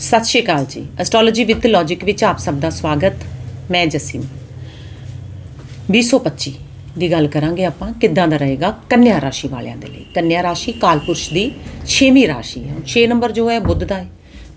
ਸਤਿ ਸ਼੍ਰੀ ਅਕਾਲ ਜੀ। Astrology with logic ਵਿੱਚ ਆਪ ਸਭ ਦਾ ਸਵਾਗਤ। ਮੈਂ ਜਸੀਮ। 2025 ਦੀ ਗੱਲ ਕਰਾਂਗੇ ਆਪਾਂ, ਕਿੱਦਾਂ ਦਾ ਰਹੇਗਾ ਕੰਨਿਆ ਰਾਸ਼ੀ ਵਾਲਿਆਂ ਦੇ ਲਈ। ਕੰਨਿਆ ਰਾਸ਼ੀ ਕਾਲਪੁਰਸ਼ ਦੀ 6ਵੀਂ ਰਾਸ਼ੀ ਹੈ। 6 ਨੰਬਰ ਜੋ ਹੈ, ਬੁੱਧ ਦਾ ਹੈ।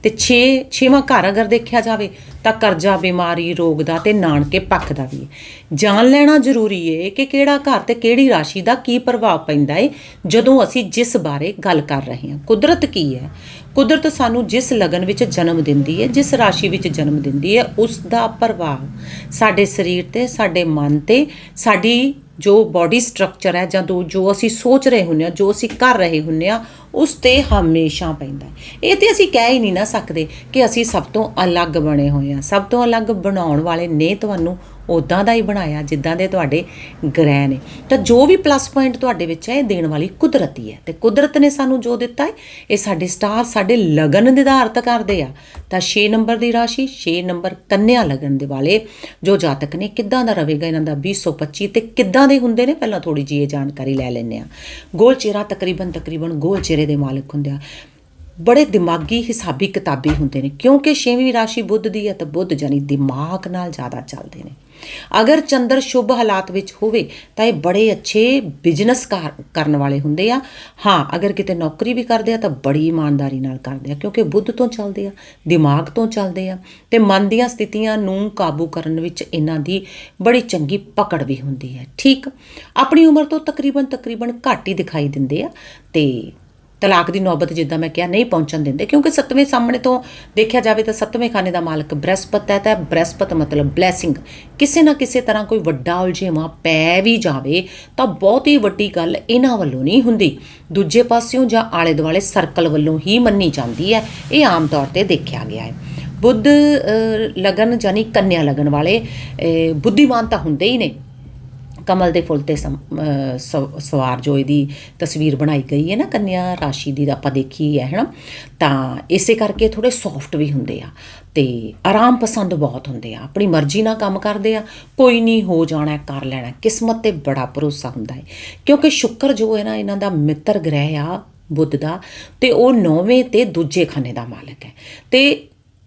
ਤੇ 6 ਛੇਵਾਂ ਘਰ ਅਗਰ ਦੇਖਿਆ ਜਾਵੇ ਤਾਂ ਕਰਜ਼ਾ, ਬਿਮਾਰੀ, ਰੋਗ ਦਾ ਤੇ ਨਾਨਕੇ ਪੱਖ ਦਾ ਵੀ ਹੈ। ਜਾਣ ਲੈਣਾ ਜ਼ਰੂਰੀ ਹੈ ਕਿ ਕਿਹੜਾ ਘਰ ਤੇ ਕਿਹੜੀ ਰਾਸ਼ੀ ਦਾ ਕੀ ਪ੍ਰਭਾਵ ਪੈਂਦਾ ਹੈ ਜਦੋਂ ਅਸੀਂ ਜਿਸ ਬਾਰੇ ਗੱਲ ਕਰ ਰਹੇ ਹਾਂ। ਕੁਦਰਤ ਕੀ ਹੈ? ਕੁਦਰਤ ਸਾਨੂੰ ਜਿਸ ਲਗਨ ਵਿੱਚ ਜਨਮ ਦਿੰਦੀ ਹੈ ਜਿਸ ਰਾਸ਼ੀ ਵਿੱਚ ਜਨਮ ਦਿੰਦੀ ਹੈ ਉਸ ਦਾ ਪ੍ਰਭਾਵ ਸਾਡੇ ਸਰੀਰ ਤੇ, ਸਾਡੇ ਮਨ ਤੇ, ਸਾਡੀ ਜੋ ਬਾਡੀ ਸਟਰਕਚਰ ਹੈ ਜਾਂ ਜੋ- ਜੋ ਅਸੀਂ ਸੋਚ ਰਹੇ ਹੁੰਨੇ ਆ ਜੋ ਅਸੀਂ ਕਰ ਰਹੇ ਹੁੰਨੇ ਆ ਉਸ ਤੇ ਹਮੇਸ਼ਾ ਪੈਂਦਾ ਇਹ ਤੇ ਅਸੀਂ ਕਹਿ ਹੀ ਨਹੀਂ ਨਾ ਸਕਦੇ ਕਿ ਅਸੀਂ ਸਭ ਤੋਂ ਅਲੱਗ ਬਣੇ ਹੋਏ ਆ ਸਭ ਤੋਂ ਅਲੱਗ ਬਣਾਉਣ ਵਾਲੇ ਨੇ ਤੁਹਾਨੂੰ ਉਦਾਂ ਦਾ ਹੀ ਬਣਾਇਆ, ਜਿੱਦਾਂ ਦੇ ਤੁਹਾਡੇ ਗ੍ਰਹਿ ਨੇ। ਤਾਂ ਜੋ ਵੀ ਪਲੱਸ ਪੁਆਇੰਟ ਤੁਹਾਡੇ ਵਿੱਚ ਹੈ, ਇਹ ਦੇਣ ਵਾਲੀ ਕੁਦਰਤੀ ਹੈ। ਤੇ ਕੁਦਰਤ ਨੇ ਸਾਨੂੰ ਜੋ ਦਿੱਤਾ ਹੈ, ਇਹ ਸਾਡੇ ਸਟਾਰ ਸਾਡੇ ਲਗਨ ਨਿਰਧਾਰਤ ਕਰਦੇ ਆ। ਤਾਂ 6 ਨੰਬਰ ਦੀ ਰਾਸ਼ੀ 6 ਨੰਬਰ ਕੰਨਿਆ ਲਗਨ ਦੇ ਵਾਲੇ, ਜੋ ਜਾਤਕ ਨੇ, ਕਿੱਦਾਂ ਦਾ ਰਹੇਗਾ ਇਹਨਾਂ ਦਾ 2025 ਤੇ ਕਿੱਦਾਂ ਦੇ ਹੁੰਦੇ ਨੇ? ਪਹਿਲਾਂ ਥੋੜੀ ਜਿਹੀ ਇਹ ਜਾਣਕਾਰੀ ਲੈ ਲੈਂਦੇ ਆ ਗੋਲ ਚਿਹਰਾ ਤਕਰੀਬਨ ਤਕਰੀਬਨ ਗੋਲ ਚਿਹਰੇ ਦੇ ਮਾਲਕ ਹੁੰਦੇ ਆ। ਬੜੇ ਦਿਮਾਗੀ, ਹਿਸਾਬੀ ਕਿਤਾਬੀ ਹੁੰਦੇ ਨੇ। ਕਿਉਂਕਿ ਛੇਵੀਂ ਰਾਸ਼ੀ ਬੁੱਧ ਦੀ ਹੈ, ਤਾਂ ਬੁੱਧ ਜਾਨੀ ਦਿਮਾਗ ਨਾਲ ਜ਼ਿਆਦਾ ਚੱਲਦੇ ਨੇ। ਅਗਰ ਚੰਦਰ ਸ਼ੁਭ ਹਾਲਾਤ ਵਿੱਚ ਹੋਵੇ, ਤਾਂ ਇਹ ਬੜੇ ਅੱਛੇ ਬਿਜ਼ਨਸ ਕਰਨ ਵਾਲੇ ਹੁੰਦੇ ਆ। ਹਾਂ, ਅਗਰ ਕਿਤੇ ਨੌਕਰੀ ਵੀ ਕਰਦੇ ਆ, ਤਾਂ ਬੜੀ ਇਮਾਨਦਾਰੀ ਨਾਲ ਕਰਦੇ ਆ, ਕਿਉਂਕਿ ਬੁੱਧ ਤੋਂ ਚੱਲਦੇ ਆ, ਦਿਮਾਗ ਤੋਂ ਚੱਲਦੇ ਆ, ਤੇ ਮਨ ਦੀਆਂ ਸਥਿਤੀਆਂ ਨੂੰ ਕਾਬੂ ਕਰਨ ਵਿੱਚ ਇਹਨਾਂ ਦੀ ਬੜੀ ਚੰਗੀ ਪਕੜ ਵੀ ਹੁੰਦੀ ਹੈ। ਠੀਕ, ਆਪਣੀ ਉਮਰ ਤੋਂ ਤਕਰੀਬਨ ਤਕਰੀਬਨ ਘੱਟ ਹੀ ਦਿਖਾਈ ਦਿੰਦੇ ਆ, ਤੇ ਤਲਾਕ ਦੀ ਨੌਬਤ ਜਿੱਦਾਂ ਮੈਂ ਕਿਹਾ ਨਹੀਂ ਪਹੁੰਚਣ ਦਿੰਦੇ, ਕਿਉਂਕਿ ਸੱਤਵੇਂ ਸਾਹਮਣੇ ਤੋਂ ਦੇਖਿਆ ਜਾਵੇ ਤਾਂ ਸੱਤਵੇਂ ਖਾਨੇ ਦਾ ਮਾਲਕ ਬ੍ਰਹਸਪਤ ਹੈ, ਤਾਂ ਬ੍ਰਹਸਪਤ ਮਤਲਬ ਬਲੇਸਿੰਗ ਕਿਸੇ ਨਾ ਕਿਸੇ ਤਰ੍ਹਾਂ ਕੋਈ ਵੱਡਾ ਉਲਝੇਵਾਂ ਪੈ ਵੀ ਜਾਵੇ, ਤਾਂ ਬਹੁਤ ਹੀ ਵੱਡੀ ਗੱਲ ਇਹਨਾਂ ਵੱਲੋਂ ਨਹੀਂ ਹੁੰਦੀ। ਦੂਜੇ ਪਾਸਿਓਂ ਜਾਂ ਆਲੇ ਦੁਆਲੇ ਸਰਕਲ ਵੱਲੋਂ ਹੀ ਮੰਨੀ ਜਾਂਦੀ ਹੈ, ਇਹ ਆਮ ਤੌਰ ਤੇ ਦੇਖਿਆ ਗਿਆ ਹੈ। ਬੁੱਧ ਲਗਨ ਜਾਨੀ ਕੰਨਿਆ ਲਗਨ ਵਾਲੇ ਬੁੱਧੀਮਾਨ ਤਾਂ ਹੁੰਦੇ ਹੀ ਨੇ। ਕਮਲ ਦੇ ਫੁੱਲ ਤੇ ਸਮ- ਸਵ- ਸਵਾਰ ਜੋ ਇਹਦੀ ਤਸਵੀਰ ਬਣਾਈ ਗਈ ਹੈ ਨਾ, ਕੰਨਿਆ ਰਾਸ਼ੀ ਦੀ ਆਪਾਂ ਦੇਖੀ ਹੈ, ਹਨਾ? ਤਾਂ ਇਸੇ ਕਰਕੇ ਥੋੜੇ ਸੌਫਟ ਵੀ ਹੁੰਦੇ ਆ ਤੇ ਆਰਾਮ ਪਸੰਦ ਬਹੁਤ ਹੁੰਦੇ ਆ। ਆਪਣੀ ਮਰਜ਼ੀ ਨਾਲ ਕੰਮ ਕਰਦੇ ਆ, ਕੋਈ ਨਹੀਂ ਹੋ ਜਾਣਾ, ਕਰ ਲੈਣਾ। ਕਿਸਮਤ ਤੇ ਬੜਾ ਭਰੋਸਾ ਹੁੰਦਾ ਹੈ। ਕਿਉਂਕਿ ਸ਼ੁੱਕਰ ਜੋ ਹੈ ਨਾ, ਇਹਨਾਂ ਦਾ ਮਿੱਤਰ ਗ੍ਰਹਿ ਆ, ਬੁੱਧ ਦਾ, ਤੇ ਉਹ ਨੌਵੇਂ ਤੇ ਦੂਜੇ ਖਾਨੇ ਦਾ ਮਾਲਕ ਹੈ। ਤੇ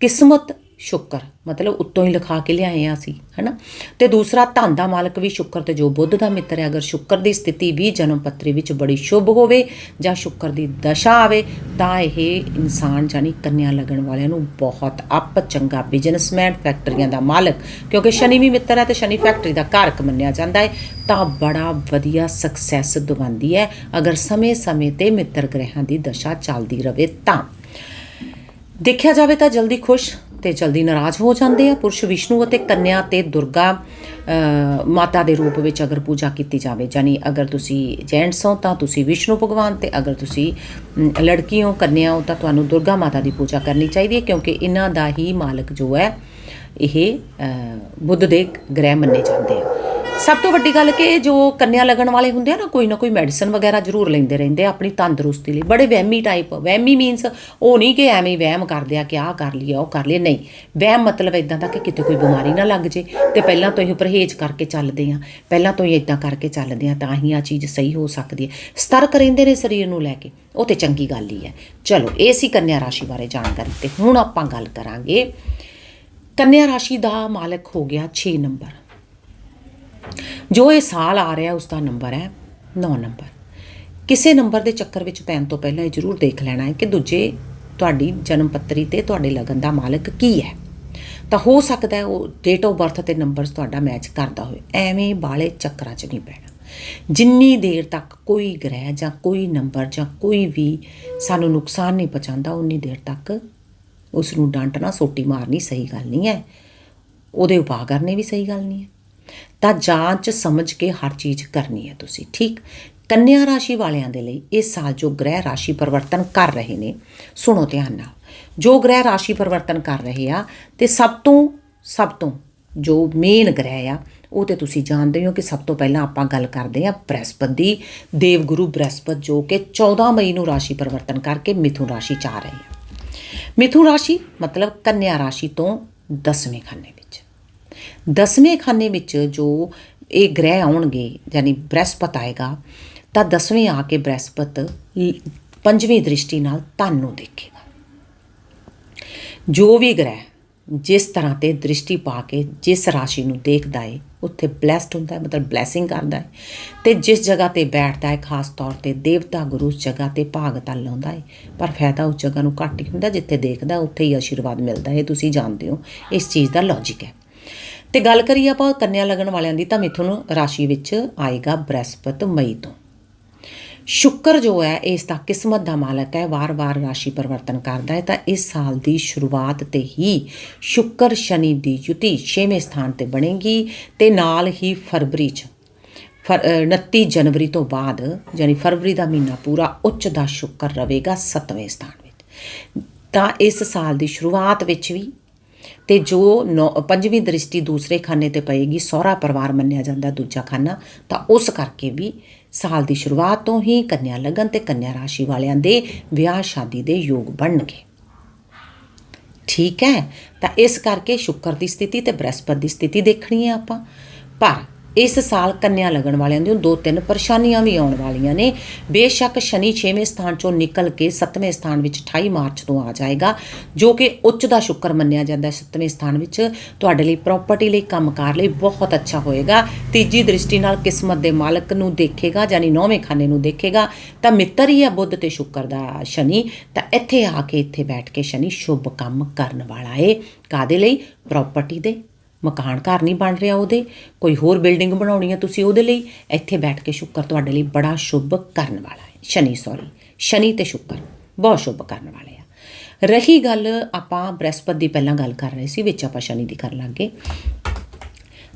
ਕਿਸਮਤ ਸ਼ੁੱਕਰ, ਮਤਲਬ ਉੱਤੋਂ ਹੀ ਲਿਖਾ ਕੇ ਲਿਆਏ ਆ ਅਸੀਂ, ਹੈਨਾ? ਤੇ ਦੂਸਰਾ, ਧਨ ਦਾ ਮਾਲਕ ਵੀ ਸ਼ੁੱਕਰ ਤੇ ਜੋ ਬੁੱਧ ਦਾ ਮਿੱਤਰ ਹੈ, ਅਗਰ ਸ਼ੁੱਕਰ ਦੀ ਸਥਿਤੀ ਵੀ ਜਨਮ ਪੱਤਰੀ ਵਿੱਚ ਬੜੀ ਸ਼ੁਭ ਹੋਵੇ ਜਾਂ ਸ਼ੁੱਕਰ ਦੀ ਦਸ਼ਾ ਆਵੇ, ਤਾਂ ਇਹ ਇਨਸਾਨ ਜਾਨੀ ਕੰਨਿਆ ਲੱਗਣ ਵਾਲਿਆਂ ਨੂੰ ਬਹੁਤ ਅੱਪ ਚੰਗਾ ਬਿਜ਼ਨਸਮੈਨ ਫੈਕਟਰੀਆਂ ਦਾ ਮਾਲਕ, ਕਿਉਂਕਿ ਸ਼ਨੀ ਵੀ ਮਿੱਤਰ ਹੈ ਤੇ ਸ਼ਨੀ ਫੈਕਟਰੀ ਦਾ ਕਾਰਕ ਮੰਨਿਆ ਜਾਂਦਾ ਹੈ, ਤਾਂ ਬੜਾ ਵਧੀਆ ਸਕਸੈਸ ਦਿਵਾਉਂਦੀ ਹੈ, ਅਗਰ ਸਮੇਂ-ਸਮੇਂ ਤੇ ਮਿੱਤਰ ਗ੍ਰਹਿਾਂ ਦੀ ਦਸ਼ਾ ਚੱਲਦੀ ਰਵੇ ਤਾਂ। ਦੇਖਿਆ ਜਾਵੇ ਤਾਂ ਜਲਦੀ ਖੁਸ਼ ਤੇ ਜਲਦੀ ਨਾਰਾਜ਼ ਹੋ ਜਾਂਦੇ ਆ। ਪੁਰਸ਼ ਵਿਸ਼ਨੂੰ ਅਤੇ ਕੰਨਿਆ ਤੇ ਦੁਰਗਾ ਮਾਤਾ ਦੇ ਰੂਪ ਵਿੱਚ ਅਗਰ ਪੂਜਾ ਕੀਤੀ ਜਾਵੇ ਜਾਨੀ ਅਗਰ ਤੁਸੀਂ ਜੈਂਟਸ ਹੋ ਤਾਂ ਤੁਸੀਂ ਵਿਸ਼ਨੂੰ ਭਗਵਾਨ ਤੇ ਅਗਰ ਤੁਸੀਂ ਲੜਕੀ ਹੋ, ਕੰਨਿਆ ਹੋ ਤਾਂ ਤੁਹਾਨੂੰ ਦੁਰਗਾ ਮਾਤਾ ਦੀ ਪੂਜਾ ਕਰਨੀ ਚਾਹੀਦੀ ਹੈ, ਕਿਉਂਕਿ ਇਹਨਾਂ ਦਾ ਹੀ ਮਾਲਕ ਜੋ ਹੈ, ਇਹ ਬੁੱਧ ਦੇ ਗ੍ਰਹਿ ਮੰਨੇ ਜਾਂਦੇ ਆ। ਸਭ ਤੋਂ ਵੱਡੀ ਗੱਲ ਕਿ ਜੋ ਕੰਨਿਆ ਲੱਗਣ ਵਾਲੇ ਹੁੰਦੇ ਆ ਨਾ, ਕੋਈ ਨਾ ਕੋਈ ਮੈਡੀਸਨ ਵਗੈਰਾ ਜ਼ਰੂਰ ਲੈਂਦੇ ਰਹਿੰਦੇ ਆ ਆਪਣੀ ਤੰਦਰੁਸਤੀ ਲਈ। ਬੜੇ ਵਹਿਮੀ ਟਾਈਪ ਵਹਿਮੀ ਮੀਨਸ ਉਹ ਨਹੀਂ ਕਿ ਐਵੇਂ ਵਹਿਮ ਕਰਦੇ ਆ ਕਿ ਆਹ ਕਰ ਲਿਆ ਉਹ ਕਰ ਲਿਆ ਨਹੀਂ, ਵਹਿਮ ਮਤਲਬ ਇਦਾਂ ਦਾ ਕਿ ਕਿਤੇ ਕੋਈ ਬਿਮਾਰੀ ਨਾ ਲੱਗ ਜੇ ਤੇ ਪਹਿਲਾਂ ਤੋਂ ਹੀ ਪਰਹੇਜ਼ ਕਰਕੇ ਚੱਲਦੇ ਆ। ਪਹਿਲਾਂ ਤੋਂ ਹੀ ਇਦਾਂ ਕਰਕੇ ਚੱਲਦੇ ਆ, ਤਾਂ ਹੀ ਆ ਚੀਜ਼ ਸਹੀ ਹੋ ਸਕਦੀ ਹੈ। ਸਤਰਕ ਰਹਿੰਦੇ ਨੇ ਸਰੀਰ ਨੂੰ ਲੈ ਕੇ, ਉਹ ਤੇ ਚੰਗੀ ਗੱਲ ਹੀ ਹੈ। ਚਲੋ, ਇਹ ਸੀ ਕੰਨਿਆ ਰਾਸ਼ੀ ਬਾਰੇ ਜਾਣਕਾਰੀ ਤੇ ਹੁਣ ਆਪਾਂ ਗੱਲ ਕਰਾਂਗੇ। ਕੰਨਿਆ ਰਾਸ਼ੀ ਦਾ ਮਾਲਕ ਹੋ ਗਿਆ 6 ਨੰਬਰ। ਜੋ ਇਹ ਸਾਲ ਆ ਰਿਹਾ ਉਸ ਦਾ ਨੰਬਰ ਹੈ 9 ਨੰਬਰ ਕਿਸੇ ਨੰਬਰ ਦੇ ਚੱਕਰ ਵਿੱਚ ਪੈਣ ਤੋਂ ਪਹਿਲਾਂ ਇਹ ਜ਼ਰੂਰ ਦੇਖ ਲੈਣਾ ਹੈ ਕਿ ਦੂਜੇ ਤੁਹਾਡੀ ਜਨਮ ਪੱਤਰੀ ਤੇ ਤੁਹਾਡੇ ਲਗਨ ਦਾ ਮਾਲਕ ਕੀ ਹੈ। ਤਾਂ ਹੋ ਸਕਦਾ ਹੈ ਉਹ ਡੇਟ ਆਫ ਬਰਥ ਤੇ ਨੰਬਰਸ ਤੁਹਾਡਾ ਮੈਚ ਕਰਦਾ ਹੋਵੇ। ਐਵੇਂ ਬਾਲੇ ਚੱਕਰਾਂ 'ਚ ਨਹੀਂ ਪੈਣਾ ਜਿੰਨੀ ਦੇਰ ਤੱਕ ਕੋਈ ਗ੍ਰਹਿ ਜਾਂ ਕੋਈ ਨੰਬਰ ਜਾਂ ਕੋਈ ਵੀ ਸਾਨੂੰ ਨੁਕਸਾਨ ਨਹੀਂ ਪਹੁੰਚਾਉਂਦਾ, ਉਨੀ ਦੇਰ ਤੱਕ ਉਸ ਨੂੰ ਡਾਂਟਣਾ, ਸੋਟੀ ਮਾਰਨੀ ਸਹੀ ਗੱਲ ਨਹੀਂ ਹੈ। ਉਹਦੇ ਉਪਾਅ ਕਰਨੇ ਵੀ ਸਹੀ ਗੱਲ ਨਹੀਂ ਹੈ। ਤਾਂ ਜਾਂਚ ਸਮਝ ਕੇ ਹਰ ਚੀਜ਼ ਕਰਨੀ ਹੈ ਤੁਸੀਂ, ਠੀਕ? ਕੰਨਿਆ ਰਾਸ਼ੀ ਵਾਲਿਆਂ ਦੇ ਲਈ ਇਸ ਸਾਲ ਜੋ ਗ੍ਰਹਿ ਰਾਸ਼ੀ ਪਰਿਵਰਤਨ ਕਰ ਰਹੇ ਨੇ, ਸੁਣੋ ਧਿਆਨ ਨਾਲ, ਜੋ ਗ੍ਰਹਿ ਰਾਸ਼ੀ ਪਰਿਵਰਤਨ ਕਰ ਰਹੇ ਆ, ਤੇ ਸਭ ਤੋਂ ਸਭ ਤੋਂ ਜੋ ਮੇਨ ਗ੍ਰਹਿ ਆ, ਉਹ ਤੇ ਤੁਸੀਂ ਜਾਣਦੇ ਹੋ ਕਿ ਸਭ ਤੋਂ ਪਹਿਲਾਂ ਆਪਾਂ ਗੱਲ ਕਰਦੇ ਆ ਬ੍ਰਹਸਪਤ ਦੀ ਦੇਵਗੁਰੂ ਬ੍ਰਹਸਪਤ ਜੋ ਕਿ 14 ਮਈ ਨੂੰ ਰਾਸ਼ੀ ਪਰਿਵਰਤਨ ਕਰਕੇ ਮਿਥੁਨ ਰਾਸ਼ੀ ਚ ਆ ਰਹੇ ਆ। ਮਿਥੁਨ ਰਾਸ਼ੀ ਮਤਲਬ ਕੰਨਿਆ ਰਾਸ਼ੀ ਤੋਂ 10ਵੇਂ ਖਾਨੇ ਵਿੱਚ ਦਸਵੇਂ ਖਾਨੇ ਵਿੱਚ ਜੋ ਇਹ ਗ੍ਰਹਿ ਆਉਣਗੇ, ਯਾਨੀ ਬ੍ਰਹਿਸਪਤ ਆਏਗਾ, ਤਾਂ ਦਸਵੇਂ ਆ ਕੇ ਬ੍ਰਹਿਸਪਤ ਪੰਜਵੀਂ ਦ੍ਰਿਸ਼ਟੀ ਨਾਲ ਧਨ ਨੂੰ ਦੇਖੇਗਾ। ਜੋ ਵੀ ਗ੍ਰਹਿ ਜਿਸ ਤਰ੍ਹਾਂ ਤੇ ਦ੍ਰਿਸ਼ਟੀ ਪਾ ਕੇ ਜਿਸ ਰਾਸ਼ੀ ਨੂੰ ਦੇਖਦਾ ਏ, ਉੱਥੇ ਬਲੈਸਡ ਹੁੰਦਾ ਹੈ ਮਤਲਬ ਬਲੇਸਿੰਗ ਕਰਦਾ ਹੈ ਤੇ ਜਿਸ ਜਗ੍ਹਾ ਤੇ ਬੈਠਦਾ ਹੈ ਖਾਸ ਤੌਰ ਤੇ ਦੇਵਤਾ ਗੁਰੂ ਉਸ ਜਗ੍ਹਾ ਤੇ ਭਾਗ ਤਾਂ ਲਾਉਂਦਾ ਹੈ ਪਰ ਫਾਇਦਾ ਉਸ ਜਗ੍ਹਾ ਨੂੰ ਘੱਟ ਹੀ ਹੁੰਦਾ, ਜਿੱਥੇ ਦੇਖਦਾ ਉੱਥੇ ਹੀ ਆਸ਼ੀਰਵਾਦ ਮਿਲਦਾ ਹੈ ਤੁਸੀਂ ਜਾਣਦੇ ਹੋ, ਇਸ ਚੀਜ਼ ਦਾ ਲੌਜੀਕ ਹੈ। ਤੇ ਗੱਲ ਕਰੀਏ ਆਪਾਂ ਕੰਨਿਆ ਲੱਗਣ ਵਾਲਿਆਂ ਦੀ ਤਾਂ ਮਿਥੁਨ ਰਾਸ਼ੀ ਵਿੱਚ ਆਏਗਾ ਬ੍ਰਹਸਪਤ ਮਈ ਤੋਂ। ਸ਼ੁੱਕਰ ਜੋ ਹੈ ਇਸ ਦਾ ਕਿਸਮਤ ਦਾ ਮਾਲਕ ਹੈ ਵਾਰ-ਵਾਰ ਰਾਸ਼ੀ ਪਰਿਵਰਤਨ ਕਰਦਾ ਹੈ ਤਾਂ ਇਸ ਸਾਲ ਦੀ ਸ਼ੁਰੂਆਤ ਤੇ ਹੀ ਸ਼ੁੱਕਰ ਸ਼ਨੀ ਦੀ ਯੁਤੀ 6ਵੇਂ ਸਥਾਨ ਤੇ ਬਣੇਗੀ ਤੇ ਨਾਲ ਹੀ ਫਰਵਰੀ 'ਚ ਫਰ- ਅ, 29 ਜਨਵਰੀ ਤੋਂ ਬਾਅਦ ਯਾਨੀ ਫਰਵਰੀ ਦਾ ਮਹੀਨਾ ਪੂਰਾ ਉੱਚ ਦਾ ਸ਼ੁੱਕਰ ਰਹੇਗਾ 7ਵੇਂ ਸਥਾਨ ਵਿੱਚ। ਤਾਂ ਇਸ ਸਾਲ ਦੀ ਸ਼ੁਰੂਆਤ ਵਿੱਚ ਵੀ ਤੇ ਜੋ ਨੌ- ਪੰਜਵੀਂ ਦ੍ਰਿਸ਼ਟੀ ਦੂਸਰੇ ਖਾਨੇ ਤੇ ਪਏਗੀ, ਸਹੁਰਾ ਪਰਿਵਾਰ ਮੰਨਿਆ ਜਾਂਦਾ ਦੂਜਾ ਖਾਨਾ, ਤਾਂ ਉਸ ਕਰਕੇ ਵੀ ਸਾਲ ਦੀ ਸ਼ੁਰੂਆਤ ਤੋਂ ਹੀ ਕੰਨਿਆ ਲਗਨ ਤੇ ਕੰਨਿਆ ਰਾਸ਼ੀ ਵਾਲਿਆਂ ਦੇ ਵਿਆਹ ਸ਼ਾਦੀ ਦੇ ਯੋਗ ਬਣਨਗੇ। ਠੀਕ ਹੈ? ਤਾਂ ਇਸ ਕਰਕੇ ਸ਼ੁੱਕਰ ਦੀ ਸਥਿਤੀ ਤੇ ਬ੍ਰਹਸਪਤ ਦੀ ਸਥਿਤੀ ਦੇਖਣੀ ਹੈ ਆਪਾਂ। ਪਰ ਇਸ ਸਾਲ ਕੰਨਿਆ ਲੱਗਣ ਵਾਲਿਆਂ ਦੀਆਂ ਦੋ ਤਿੰਨ ਪਰੇਸ਼ਾਨੀਆਂ ਵੀ ਆਉਣ ਵਾਲੀਆਂ ਨੇ। ਬੇਸ਼ੱਕ ਸ਼ਨੀ 6ਵੇਂ ਸਥਾਨ ਚੋਂ ਨਿਕਲ ਕੇ 7ਵੇਂ ਸਥਾਨ ਵਿੱਚ 28 ਮਾਰਚ ਤੋਂ ਆ ਜਾਏਗਾ, ਜੋ ਕਿ ਉੱਚ ਦਾ ਸ਼ੁੱਕਰ ਮੰਨਿਆ ਜਾਂਦਾ ਹੈ। 7ਵੇਂ ਸਥਾਨ ਵਿੱਚ ਤੁਹਾਡੇ ਲਈ ਪ੍ਰਾਪਰਟੀ ਲਈ, ਕੰਮਕਾਰ ਲਈ ਬਹੁਤ ਅੱਛਾ ਹੋਏਗਾ। ਤੀਜੀ ਦ੍ਰਿਸ਼ਟੀ ਨਾਲ ਕਿਸਮਤ ਦੇ ਮਾਲਕ ਨੂੰ ਦੇਖੇਗਾ, ਯਾਨੀ ਨੌਵੇਂ ਖਾਨੇ ਨੂੰ ਦੇਖੇਗਾ, ਤਾਂ ਮਿੱਤਰ ਹੀ ਹੈ ਬੁੱਧ ਤੇ ਸ਼ੁੱਕਰ ਦਾ ਸ਼ਨੀ। ਤਾਂ ਇੱਥੇ ਆ ਕੇ ਇੱਥੇ ਬੈਠ ਕੇ ਸ਼ਨੀ ਸ਼ੁਭ ਕੰਮ ਕਰਨ ਵਾਲਾ ਏ। ਕਾਦੇ ਲਈ? ਪ੍ਰਾਪਰਟੀ ਦੇ ਮਕਾਨ ਘਰ ਨਹੀਂ ਬਣ ਰਿਹਾ ਉਹਦੇ, ਕੋਈ ਹੋਰ ਬਿਲਡਿੰਗ ਬਣਾਉਣੀ ਹੈ ਤੁਸੀਂ ਉਹਦੇ ਲਈ, ਇੱਥੇ ਬੈਠ ਕੇ ਸ਼ੁੱਕਰ ਤੁਹਾਡੇ ਲਈ ਬੜਾ ਸ਼ੁਭ ਕਰਨ ਵਾਲਾ ਹੈ। ਸ਼ਨੀ ਸੌਰੀ ਸ਼ਨੀ ਤੇ ਸ਼ੁੱਕਰ, ਬਹੁਤ ਸ਼ੁਭ ਕਰਨ ਵਾਲੇ ਆ। ਰਹੀ ਗੱਲ ਆਪਾਂ ਬ੍ਰਹਸਪਤ ਦੀ ਪਹਿਲਾਂ ਗੱਲ ਕਰ ਰਹੇ ਸੀ, ਵਿੱਚ ਆਪਾਂ ਸ਼ਨੀ ਦੀ ਕਰਨ ਲੱਗੇ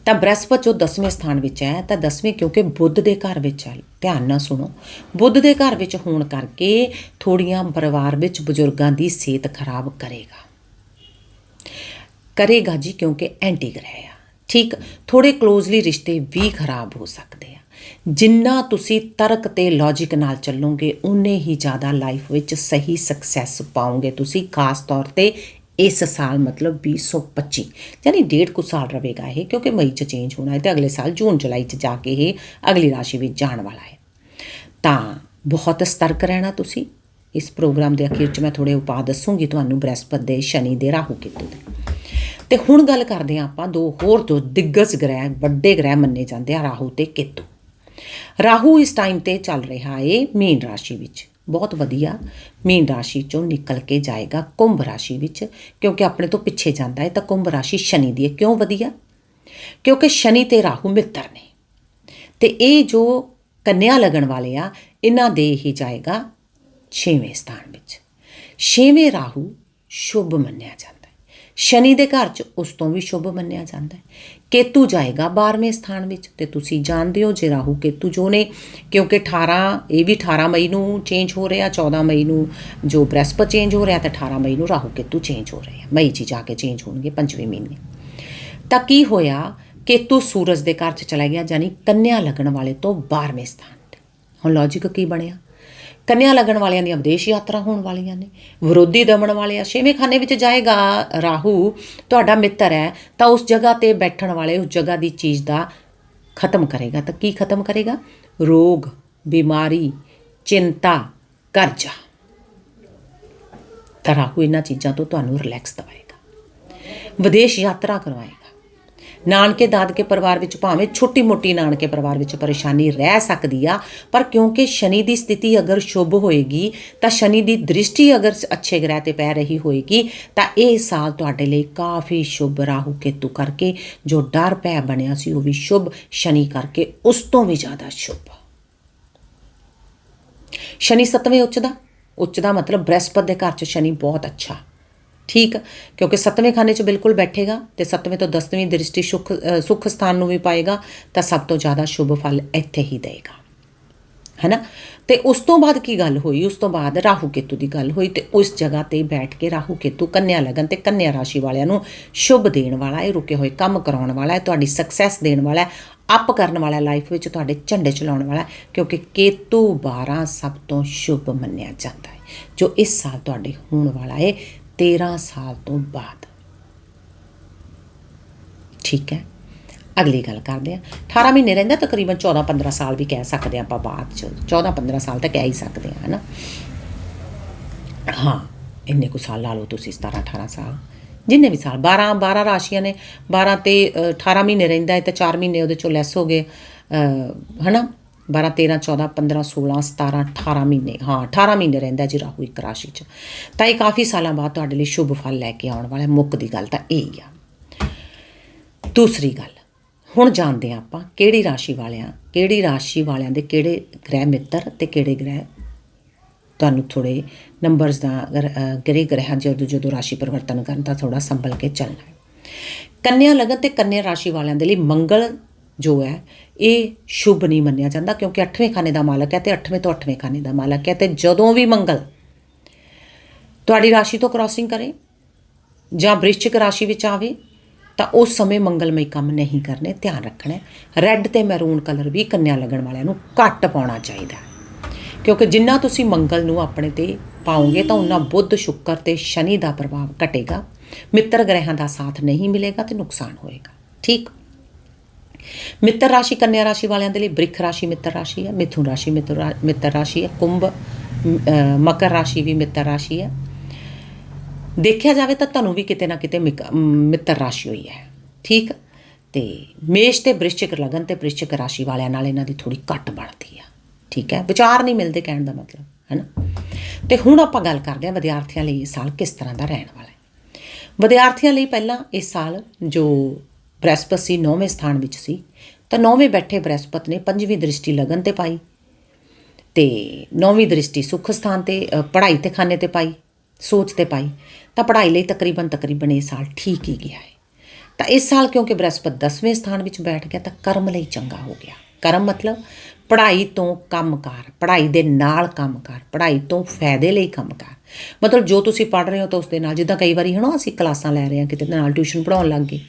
ਤਾਂ ਬ੍ਰਹਸਪਤ ਜੋ 10ਵੇਂ ਸਥਾਨ ਵਿੱਚ ਹੈ, ਤਾਂ 10ਵੇਂ ਕਿਉਂਕਿ ਬੁੱਧ ਦੇ ਘਰ ਵਿੱਚ ਹੈ, ਧਿਆਨ ਨਾਲ ਸੁਣੋ। ਬੁੱਧ ਦੇ ਘਰ ਵਿੱਚ ਹੋਣ ਕਰਕੇ ਥੋੜੀਆਂ ਪਰਿਵਾਰ ਵਿੱਚ ਬਜ਼ੁਰਗਾਂ ਦੀ ਸਿਹਤ ਖਰਾਬ ਕਰੇਗਾ। ਕਰੇਗਾ ਜੀ ਕਿਉਂਕਿ ਐਂਟੀ ਗ੍ਰਹਿ ਆ। ਠੀਕ ਥੋੜੇ ਕਲੋਜ਼ਲੀ ਰਿਸ਼ਤੇ ਵੀ ਖਰਾਬ ਹੋ ਸਕਦੇ ਆ। ਜਿੰਨਾ ਤੁਸੀਂ ਤਰਕ ਤੇ ਲੌਜੀਕ ਨਾਲ ਚੱਲੋਗੇ ਉਨੇ ਹੀ ਜ਼ਿਆਦਾ ਲਾਈਫ ਵਿੱਚ ਸਹੀ ਸਕਸੈਸ ਪਾਓਗੇ ਤੁਸੀਂ, ਖਾਸ ਤੌਰ ਤੇ ਇਸ ਸਾਲ ਮਤਲਬ 2025 ਯਾਨੀ ਡੇਢ ਕੁ ਸਾਲ ਰਹੇਗਾ ਇਹ, ਕਿਉਂਕਿ ਮਈ ਚ ਚੇਂਜ ਹੋਣਾ ਹੈ ਤੇ ਅਗਲੇ ਸਾਲ ਜੂਨ, ਜੁਲਾਈ ਚ ਜਾ ਕੇ ਇਹ ਅਗਲੀ ਰਾਸ਼ੀ ਵਿੱਚ ਜਾਣ ਵਾਲਾ ਹੈ। ਤਾਂ ਬਹੁਤ ਸਤਰਕ ਰਹਿਣਾ ਤੁਸੀਂ। ਇਸ ਪ੍ਰੋਗਰਾਮ ਦੇ ਅਖੀਰ 'ਚ ਮੈਂ ਥੋੜੇ ਉਪਾਅ ਦੱਸੂਗੀ, ਤੁਹਾਨੂੰ ਬ੍ਰਹਿਸਪਤ ਦੇ ਸ਼ਨੀ ਦੇ ਰਾਹੂ ਕੇਤੂ ਦੇ। ਤੇ ਹੁਣ ਗੱਲ ਕਰਦੇ ਹਾਂ ਆਪਾਂ ਦੋ ਹੋਰ ਦੋ ਦਿੱਗਜ ਗ੍ਰਹਿ, ਵੱਡੇ ਗ੍ਰਹਿ ਮੰਨੇ ਜਾਂਦੇ ਆ, ਰਾਹੂ ਤੇ ਕੇਤੂ। ਰਾਹੂ ਇਸ ਟਾਈਮ ਤੇ ਚੱਲ ਰਿਹਾ ਏ ਮੀਨ ਰਾਸ਼ੀ ਵਿੱਚ। ਬਹੁਤ ਵਧੀਆ। ਮੀਨ ਰਾਸ਼ੀ ਚੋਂ ਨਿਕਲ ਕੇ ਜਾਏਗਾ ਕੁੰਭ ਰਾਸ਼ੀ ਵਿੱਚ, ਕਿਉਂਕਿ ਆਪਣੇ ਤੋਂ ਪਿੱਛੇ ਜਾਂਦਾ ਹੈ ਤਾਂ ਕੁੰਭ ਰਾਸ਼ੀ ਸ਼ਨੀ ਦੀ ਹੈ ਕਿਉਂ ਵਧੀਆ? ਕਿਉਂਕਿ ਸ਼ਨੀ ਤੇ ਰਾਹੂ ਮਿੱਤਰ ਨੇ। ਤੇ ਇਹ ਜੋ ਕੰਨਿਆ ਲੱਗਣ ਵਾਲੇ ਆ, ਇਹਨਾਂ ਦੇ ਹੀ ਜਾਏਗਾ 6ਵੇਂ ਸਥਾਨ ਵਿੱਚ। 6ਵੇਂ ਰਾਹੂ ਸ਼ੁਭ ਮੰਨਿਆ ਜਾਂਦਾ। ਸ਼ਨੀ ਦੇ ਘਰ 'ਚ ਉਸ ਤੋਂ ਵੀ ਸ਼ੁਭ ਮੰਨਿਆ ਜਾਂਦਾ ਹੈ। ਕੇਤੂ ਜਾਏਗਾ 12ਵੇਂ ਸਥਾਨ ਵਿੱਚ ਤੇ ਤੁਸੀਂ ਜਾਣਦੇ ਹੋ ਜੇ ਰਾਹੂ ਕੇਤੂ ਜੋ ਨੇ ਕਿਉਂਕਿ 18 ਇਹ ਵੀ 18 ਮਈ ਨੂੰ ਚੇਂਜ ਹੋ ਰਿਹਾ 14 ਮਈ ਨੂੰ ਜੋ ਬ੍ਰਹਸਪਤ ਚੇਂਜ ਹੋ ਰਿਹਾ ਤੇ 18 ਮਈ ਨੂੰ ਰਾਹੂ ਕੇਤੂ ਚੇਂਜ ਹੋ ਰਹੇ ਆ ਮਈ 'ਚ ਜਾ ਕੇ ਚੇਂਜ ਹੋਣਗੇ ਪੰਜਵੇਂ ਮਹੀਨੇ। ਤਾਂ ਕੀ ਹੋਇਆ? ਕੇਤੂ ਸੂਰਜ ਦੇ ਘਰ 'ਚ ਚਲਾ ਗਿਆ, ਯਾਨੀ ਕੰਨਿਆ ਲੱਗਣ ਵਾਲੇ ਤੋਂ 12ਵੇਂ ਸਥਾਨ ਤੇ। ਹੁਣ ਲੌਜੀਕ ਕੀ ਬਣਿਆ? ਕੰਨਿਆ ਲੱਗਣ ਵਾਲਿਆਂ ਦੀਆਂ ਵਿਦੇਸ਼ ਯਾਤਰਾ ਹੋਣ ਵਾਲੀਆਂ ਨੇ, ਵਿਰੋਧੀ ਦਮਣ ਵਾਲੇ ਆ, ਛੇਵੇਂ ਖਾਨੇ ਵਿੱਚ ਜਾਏਗਾ ਰਾਹੂ, ਤੁਹਾਡਾ ਮਿੱਤਰ ਹੈ, ਤਾਂ ਉਸ ਜਗ੍ਹਾ ਤੇ ਬੈਠਣ ਵਾਲੇ ਉਸ ਜਗ੍ਹਾ ਦੀ ਚੀਜ਼ ਦਾ ਖਤਮ ਕਰੇਗਾ, ਤਾਂ ਕੀ ਖਤਮ ਕਰੇਗਾ? ਰੋਗ, ਬਿਮਾਰੀ, ਚਿੰਤਾ, ਕਰਜ਼ਾ। ਤਾਂ ਰਾਹੂ ਇਹਨਾਂ ਚੀਜ਼ਾਂ ਤੋਂ ਤੁਹਾਨੂੰ ਰਿਲੈਕਸ ਦਵਾਏਗਾ। ਵਿਦੇਸ਼ ਯਾਤਰਾ ਕਰਵਾਏਗਾ। ਨਾਨਕੇ ਦਾਦਕੇ ਪਰਿਵਾਰ ਵਿੱਚ ਭਾਵੇਂ ਛੋਟੀ ਮੋਟੀ ਨਾਨਕੇ ਪਰਿਵਾਰ ਵਿੱਚ ਪਰੇਸ਼ਾਨੀ ਰਹਿ ਸਕਦੀ ਆ, ਪਰ ਕਿਉਂਕਿ ਸ਼ਨੀ ਦੀ ਸਥਿਤੀ ਅਗਰ ਸ਼ੁਭ ਹੋਏਗੀ, ਤਾਂ ਸ਼ਨੀ ਦੀ ਦ੍ਰਿਸ਼ਟੀ ਅਗਰ ਅੱਛੇ ਗ੍ਰਹਿ ਤੇ ਪੈ ਰਹੀ ਹੋਏਗੀ, ਤਾਂ ਇਹ ਸਾਲ ਤੁਹਾਡੇ ਲਈ ਕਾਫੀ ਸ਼ੁਭ ਰਾਹੂ ਕੇਤੂ ਕਰਕੇ, ਜੋ ਡਰ ਪੈ ਬਣਿਆ ਸੀ ਉਹ ਵੀ ਸ਼ੁਭ, ਸ਼ਨੀ ਕਰਕੇ ਉਸ ਤੋਂ ਵੀ ਜ਼ਿਆਦਾ ਸ਼ੁਭ। ਸ਼ਨੀ ਸਤਵੇਂ ਉੱਚ ਦਾ ਉੱਚ ਦਾ ਮਤਲਬ ਬ੍ਰਹਿਸਪਤ ਦੇ ਘਰ 'ਚ ਸ਼ਨੀ ਬਹੁਤ ਅੱਛਾ। ਠੀਕ ਕਿਉਂਕਿ ਸੱਤਵੇਂ ਖਾਨੇ 'ਚ ਬਿਲਕੁਲ ਬੈਠੇਗਾ ਤੇ ਸੱਤਵੇਂ ਤੋਂ 10ਵੀਂ ਦ੍ਰਿਸ਼ਟੀ ਸੁਖ ਅ, ਸੁਖ ਸਥਾਨ ਨੂੰ ਵੀ ਪਾਏਗਾ ਤਾਂ ਸਭ ਤੋਂ ਜ਼ਿਆਦਾ ਸ਼ੁਭ ਫਲ ਇੱਥੇ ਹੀ ਦੇਗਾ। ਹੈਨਾ? ਤੇ ਉਸ ਤੋਂ ਬਾਅਦ ਕੀ ਗੱਲ ਹੋਈ? ਉਸ ਤੋਂ ਬਾਅਦ ਰਾਹੂ ਕੇਤੂ ਦੀ ਗੱਲ ਹੋਈ ਤੇ ਉਸ ਜਗ੍ਹਾ ਤੇ ਬੈਠ ਕੇ ਰਾਹੂ ਕੇਤੂ ਕੰਨਿਆ ਲਗਨ ਤੇ ਕੰਨਿਆ ਰਾਸ਼ੀ ਵਾਲਿਆਂ ਨੂੰ ਸ਼ੁਭ ਦੇਣ ਵਾਲਾ ਹੈ ਰੁਕੇ ਹੋਏ ਕੰਮ ਕਰਾਉਣ ਵਾਲਾ ਹੈ ਤੁਹਾਡੀ ਸਕਸੈਸ ਦੇਣ ਵਾਲਾ ਹੈ ਅਪ ਕਰਨ ਵਾਲਾ ਲਾਈਫ ਵਿੱਚ ਤੁਹਾਡੇ ਝੰਡੇ ਚਲਾਉਣ ਵਾਲਾ ਕਿਉਂਕਿ ਕੇਤੂ 12 ਸਭ ਤੋਂ ਸ਼ੁਭ ਮੰਨਿਆ ਜਾਂਦਾ ਹੈ ਜੋ ਇਸ ਸਾਲ ਤੁਹਾਡੇ ਹੋਣ ਵਾਲਾ ਹੈ 13 ਸਾਲ ਤੋਂ ਬਾਅਦ। ਠੀਕ ਹੈ? ਅਗਲੀ ਗੱਲ ਕਰਦੇ ਆ 18 ਮਹੀਨੇ ਰਹਿੰਦਾ ਤਕਰੀਬਨ 14 15 ਸਾਲ ਵੀ ਕਹਿ ਸਕਦੇ ਆ ਆਪਾਂ ਬਾਅਦ ਚ। 14 15 ਸਾਲ ਤਾਂ ਕਹਿ ਹੀ ਸਕਦੇ ਆ ਹਨਾ? ਹਾਂ ਇੰਨੇ ਕੁ ਸਾਲ ਲਾ ਲਓ ਤੁਸੀਂ 17 18 ਸਾਲ। ਜਿੰਨੇ ਵੀ ਸਾਲ 12 12 ਰਾਸ਼ੀਆਂ ਨੇ 12 ਤੇ ਅ, 18 ਮਹੀਨੇ ਰਹਿੰਦਾ ਹੈ ਤੇ 4 ਮਹੀਨੇ ਉਹਦੇ ਚੋਂ ਲੈਸ ਹੋ ਗਏ ਅ, ਹਨਾ? 12 13 14 15 16 17 18 ਮਹੀਨੇ। ਹਾਂ 18 ਮਹੀਨੇ ਰਹਿੰਦਾ ਜੀ ਰਾਹੂ ਇੱਕ ਰਾਸ਼ੀ 'ਚ। ਤਾਂ ਇਹ ਕਾਫੀ ਸਾਲਾਂ ਬਾਅਦ ਤੁਹਾਡੇ ਲਈ ਸ਼ੁਭ ਫਲ ਲੈ ਕੇ ਆਉਣ ਵਾਲਾ ਹੈ। ਮੁੱਕ ਦੀ ਗੱਲ ਤਾਂ ਇਹ ਹੀ ਆ। ਦੂਸਰੀ ਗੱਲ, ਹੁਣ ਜਾਣਦੇ ਹਾਂ ਆਪਾਂ ਕਿਹੜੀ ਰਾਸ਼ੀ ਵਾਲਿਆਂ, ਕਿਹੜੀ ਰਾਸ਼ੀ ਵਾਲਿਆਂ ਦੇ ਕਿਹੜੇ ਗ੍ਰਹਿ ਮਿੱਤਰ ਤੇ ਕਿਹੜੇ ਗ੍ਰਹਿ ਤੁਹਾਨੂੰ ਥੋੜੇ ਨੰਬਰਸ ਦਾ ਅਗਰ ਗ੍ਰਹਿ ਜਦੋਂ ਜਦੋਂ ਰਾਸ਼ੀ ਪਰਿਵਰਤਨ ਕਰਨ ਤਾਂ ਥੋੜਾ ਸੰਭਲ ਕੇ ਚੱਲਣਾ ਹੈ। ਕੰਨਿਆ ਲਗਨ ਤੇ ਕੰਨਿਆ ਰਾਸ਼ੀ ਵਾਲਿਆਂ ਦੇ ਲਈ ਮੰਗਲ ਜੋ ਹੈ, ਇਹ ਸ਼ੁਭ ਨਹੀਂ ਮੰਨਿਆ ਜਾਂਦਾ ਕਿਉਂਕਿ 8ਵੇਂ ਖਾਨੇ ਦਾ ਮਾਲਕ ਹੈ ਤੇ 8ਵੇਂ ਤੋਂ 8ਵੇਂ ਖਾਨੇ ਦਾ ਮਾਲਕ ਹੈ ਤੇ ਜਦੋਂ ਵੀ ਮੰਗਲ ਤੁਹਾਡੀ ਰਾਸ਼ੀ ਤੋਂ ਕ੍ਰਾਸਿੰਗ ਕਰੇ ਜਾਂ ਵ੍ਰਿਸ਼ਚਿਕ ਰਾਸ਼ੀ ਵਿੱਚ ਆਵੇ, ਤਾਂ ਉਸ ਸਮੇਂ ਮੰਗਲਮਈ ਕੰਮ ਨਹੀਂ ਕਰਨੇ, ਧਿਆਨ ਰੱਖਣਾ ਰੈੱਡ ਤੇ ਮੈਰੂਨ ਕਲਰ ਵੀ ਕੰਨਿਆ ਲੱਗਣ ਵਾਲਿਆਂ ਨੂੰ ਘੱਟ ਪਾਉਣਾ ਚਾਹੀਦਾ ਕਿਉਂਕਿ ਜਿੰਨਾ ਤੁਸੀਂ ਮੰਗਲ ਨੂੰ ਆਪਣੇ ਤੇ ਪਾਓਗੇ, ਤਾਂ ਉਹਨਾਂ ਬੁੱਧ, ਸ਼ੁੱਕਰ ਤੇ ਸ਼ਨੀ ਦਾ ਪ੍ਰਭਾਵ ਘਟੇਗਾ। ਮਿੱਤਰ ਗ੍ਰਹਿਾਂ ਦਾ ਸਾਥ ਨਹੀਂ ਮਿਲੇਗਾ ਤੇ ਨੁਕਸਾਨ ਹੋਏਗਾ। ਠੀਕ? ਮਿੱਤਰ ਰਾਸ਼ੀ, ਕੰਨਿਆ ਰਾਸ਼ੀ ਵਾਲਿਆਂ ਦੇ ਲਈ ਬ੍ਰਿਖ ਰਾਸ਼ੀ ਮਿੱਤਰ ਰਾਸ਼ੀ ਹੈ, ਮਿਥੁਨ ਰਾਸ਼ੀ ਮਿੱਤਰ ਰਾ- ਮਿੱਤਰ ਰਾਸ਼ੀ ਹੈ, ਕੁੰਭ ਮਕਰ ਰਾਸ਼ੀ ਵੀ ਮਿੱਤਰ ਰਾਸ਼ੀ ਹੈ। ਦੇਖਿਆ ਜਾਵੇ ਤਾਂ ਤੁਹਾਨੂੰ ਵੀ ਕਿਤੇ ਨਾ ਕਿਤੇ ਮਿਕ- ਮਿੱਤਰ ਰਾਸ਼ੀ ਹੋਈ ਹੈ। ਠੀਕ? ਤੇ ਮੇਸ਼ ਤੇ ਬ੍ਰਿਸ਼ਚਿਕ ਲਗਨ ਤੇ ਬ੍ਰਿਸ਼ਚਿਕ ਰਾਸ਼ੀ ਵਾਲਿਆਂ ਨਾਲ ਇਹਨਾਂ ਦੀ ਥੋੜੀ ਘੱਟ ਬਣਦੀ ਆ। ਠੀਕ ਹੈ? ਵਿਚਾਰ ਨਹੀਂ ਮਿਲਦੇ ਕਹਿਣ ਦਾ ਮਤਲਬ, ਹੈਨਾ? ਤੇ ਹੁਣ ਆਪਾਂ ਗੱਲ ਕਰਦੇ ਹਾਂ ਵਿਦਿਆਰਥੀਆਂ ਲਈ ਇਹ ਸਾਲ ਕਿਸ ਤਰ੍ਹਾਂ ਦਾ ਰਹਿਣ ਵਾਲਾ ਹੈ। ਵਿਦਿਆਰਥੀਆਂ ਲਈ ਪਹਿਲਾਂ ਇਸ ਸਾਲ ਜੋ ਬ੍ਰਹਸਪਤ ਸੀ 9ਵੇਂ ਸਥਾਨ ਵਿੱਚ ਸੀ। ਤਾਂ 9ਵੇਂ ਬੈਠੇ ਬ੍ਰਹਸਪਤ ਨੇ ਪੰਜਵੀਂ ਦ੍ਰਿਸ਼ਟੀ ਲਗਨ ਤੇ ਪਾਈ ਤੇ ਨੌਵੀਂ ਦ੍ਰਿਸ਼ਟੀ ਸੁਖ ਸਥਾਨ ਤੇ ਪੜ੍ਹਾਈ ਤੇ ਖਾਨੇ ਤੇ ਪਾਈ, ਸੋਚ ਤੇ ਪਾਈ। ਤਾਂ ਪੜ੍ਹਾਈ ਲਈ ਤਕਰੀਬਨ ਤਕਰੀਬਨ ਇਹ ਸਾਲ ਠੀਕ ਹੀ ਗਿਆ ਹੈ। ਤਾਂ ਇਸ ਸਾਲ ਕਿਉਂਕਿ ਬ੍ਰਹਸਪਤ 10ਵੇਂ ਸਥਾਨ ਵਿੱਚ ਬੈਠ ਗਿਆ, ਤਾਂ ਕਰਮ ਲਈ ਚੰਗਾ ਹੋ ਗਿਆ। ਕਰਮ ਮਤਲਬ ਪੜ੍ਹਾਈ ਤੋਂ ਕੰਮਕਾਰ ਪੜ੍ਹਾਈ ਦੇ ਨਾਲ ਕੰਮਕਾਰ ਪੜ੍ਹਾਈ ਤੋਂ ਫਾਇਦੇ ਲਈ ਕੰਮਕਾਰ ਮਤਲਬ ਜੋ ਤੁਸੀਂ ਪੜ੍ਹ ਰਹੇ ਹੋ ਤਾਂ ਉਸ ਦੇ ਨਾਲ, ਜਿੱਦਾਂ ਕਈ ਵਾਰੀ, ਹਨਾ, ਅਸੀਂ ਕਲਾਸਾਂ ਲੈ ਰਹੇ ਹਾਂ, ਕਿਤੇ ਨਾਲ ਟਿਊਸ਼ਨ ਪੜਾਉਣ ਲੱਗ ਗਏ।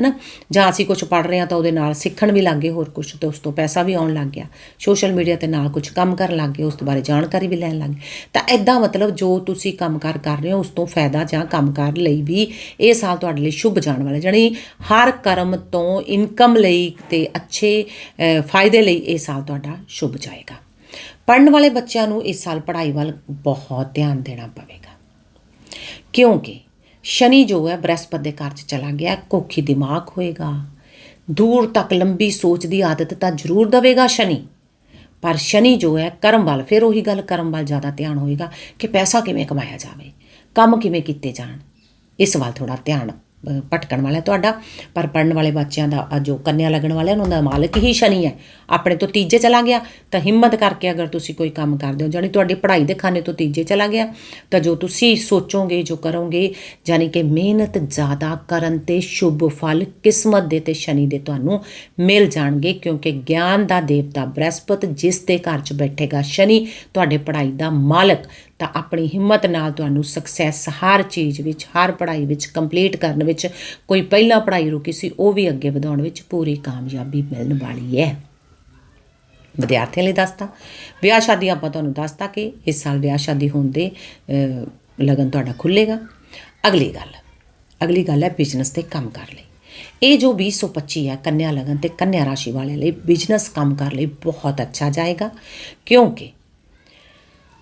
ਹਨਾ? ਜਾਂ ਅਸੀਂ ਕੁਝ ਪੜ੍ਹ ਰਹੇ ਹਾਂ ਤਾਂ ਉਹਦੇ ਨਾਲ ਸਿੱਖਣ ਵੀ ਲੱਗ ਗਏ ਹੋਰ ਕੁਝ ਤੇ ਉਸ ਤੋਂ ਪੈਸਾ ਵੀ ਆਉਣ ਲੱਗ ਗਿਆ। ਸੋਸ਼ਲ ਮੀਡੀਆ ਤੇ ਨਾਲ ਕੁਝ ਕੰਮ ਕਰਨ ਲੱਗ ਗਏ, ਉਸ ਬਾਰੇ ਜਾਣਕਾਰੀ ਵੀ ਲੈਣ ਲੱਗ ਗਏ। ਤਾਂ ਐਦਾਂ ਮਤਲਬ ਜੋ ਤੁਸੀਂ ਕੰਮਕਾਰ ਕਰ ਰਹੇ ਹੋ, ਉਸ ਤੋਂ ਫਾਇਦਾ ਜਾਂ ਕੰਮਕਾਰ ਲਈ ਵੀ ਇਹ ਸਾਲ ਤੁਹਾਡੇ ਲਈ ਸ਼ੁਭ ਜਾਣ ਵਾਲਾ। ਜਾਣੀ ਹਰ ਕਰਮ ਤੋਂ ਇਨਕਮ ਲਈ ਤੇ ਅੱਛੇ ਫਾਇਦੇ ਲਈ ਇਹ ਸਾਲ ਤੁਹਾਡਾ ਸ਼ੁਭ ਜਾਏਗਾ। ਪੜਨ ਵਾਲੇ ਬੱਚਿਆਂ ਨੂੰ ਇਸ ਸਾਲ ਪੜ੍ਹਾਈ ਵੱਲ ਬਹੁਤ ਧਿਆਨ ਦੇਣਾ ਪਵੇਗਾ। ਕਿਉਂਕਿ ਸ਼ਨੀ ਜੋ ਹੈ ਬ੍ਰਹਸਪਤ ਦੇ ਘਰ 'ਚ ਚਲਾ ਗਿਆ, ਕੋਖੀ ਦਿਮਾਗ ਹੋਏਗਾ। ਦੂਰ ਤੱਕ ਲੰਬੀ ਸੋਚ ਦੀ ਆਦਤ ਤਾਂ ਜ਼ਰੂਰ ਦਵੇਗਾ ਸ਼ਨੀ। ਪਰ ਸ਼ਨੀ ਜੋ ਹੈ ਕਰਮ ਵੱਲ, ਫਿਰ ਉਹੀ ਗੱਲ ਕਰਮ ਵੱਲ ਜ਼ਿਆਦਾ ਧਿਆਨ ਹੋਏਗਾ ਕਿ ਪੈਸਾ ਕਿਵੇਂ ਕਮਾਇਆ ਜਾਵੇ, ਕੰਮ ਕਿਵੇਂ ਕੀਤੇ ਜਾਣ। ਇਸ ਵੱਲ ਥੋੜਾ ਧਿਆਨ ਭਟਕਣ ਵਾਲਾ ਤੁਹਾਡਾ। ਪਰ ਪੜਨ ਵਾਲੇ ਬੱਚਿਆਂ ਦਾ ਜੋ ਕੰਨਿਆ ਲੱਗਣ ਵਾਲਿਆਂ ਨੂੰ ਦਾ ਮਾਲਕ ਹੀ ਸ਼ਨੀ ਹੈ। ਆਪਣੇ ਤੋਂ ਤੀਜੇ ਚਲਾ ਗਿਆ। ਤਾਂ ਹਿੰਮਤ ਕਰਕੇ ਅਗਰ ਤੁਸੀਂ ਕੋਈ ਕੰਮ ਕਰਦੇ ਹੋ ਜਾਨੀ ਤੁਹਾਡੀ ਪੜ੍ਹਾਈ ਦੇ ਖਾਨੇ ਤੋਂ ਤੀਜੇ ਚਲਾ ਗਿਆ, ਤਾਂ ਜੋ ਤੁਸੀਂ ਸੋਚੋਗੇ, ਜੋ ਕਰੋਗੇ ਜਾਨੀ ਕਿ ਮਿਹਨਤ ਜ਼ਿਆਦਾ ਕਰਨ ਤੇ ਸ਼ੁਭ ਫਲ ਕਿਸਮਤ ਦੇ ਤੇ ਸ਼ਨੀ ਦੇ ਤੁਹਾਨੂੰ ਮਿਲ ਜਾਣਗੇ, ਕਿਉਂਕਿ ਗਿਆਨ ਦਾ ਦੇਵਤਾ ਬ੍ਰਹਸਪਤ ਜਿਸ ਦੇ ਘਰ 'ਚ ਬੈਠੇਗਾ ਸ਼ਨੀ, ਤੁਹਾਡੇ ਪੜ੍ਹਾਈ ਦਾ ਮਾਲਕ। ਤਾਂ ਆਪਣੀ ਹਿੰਮਤ ਨਾਲ ਤੁਹਾਨੂੰ ਸਕਸੈਸ ਹਰ ਚੀਜ਼ ਵਿੱਚ, ਹਰ ਪੜ੍ਹਾਈ ਵਿੱਚ ਕੰਪਲੀਟ ਕਰਨ ਵਿੱਚ, ਕੋਈ ਪਹਿਲਾਂ ਪੜ੍ਹਾਈ ਰੁਕੀ ਸੀ, ਉਹ ਵੀ ਅੱਗੇ ਵਧਾਉਣ ਵਿੱਚ ਪੂਰੀ ਕਾਮਯਾਬੀ ਮਿਲਣ ਵਾਲੀ ਹੈ। ਵਿਦਿਆਰਥੀਆਂ ਲਈ ਦੱਸਤਾ। ਵਿਆਹ ਸ਼ਾਦੀ ਆਪਾਂ ਤੁਹਾਨੂੰ ਦੱਸਤਾ ਕਿ ਇਸ ਸਾਲ ਵਿਆਹ ਸ਼ਾਦੀ ਹੋਣ ਦੇ ਲਗਨ ਤੁਹਾਡਾ ਖੁੱਲੇਗਾ ਅਗਲੀ ਗੱਲ ਅਗਲੀ ਗੱਲ ਹੈ ਬਿਜ਼ਨਸ ਤੇ ਕੰਮ ਕਰ ਲਈ। ਇਹ ਜੋ 2025 ਹੈ ਕੰਨਿਆ ਲਗਨ ਤੇ ਕੰਨਿਆ ਰਾਸ਼ੀ ਵਾਲਿਆਂ ਲਈ ਬਿਜ਼ਨਸ ਕੰਮ ਕਰ ਲਈ ਬਹੁਤ ਅੱਛਾ ਜਾਏਗਾ, ਕਿਉਂਕਿ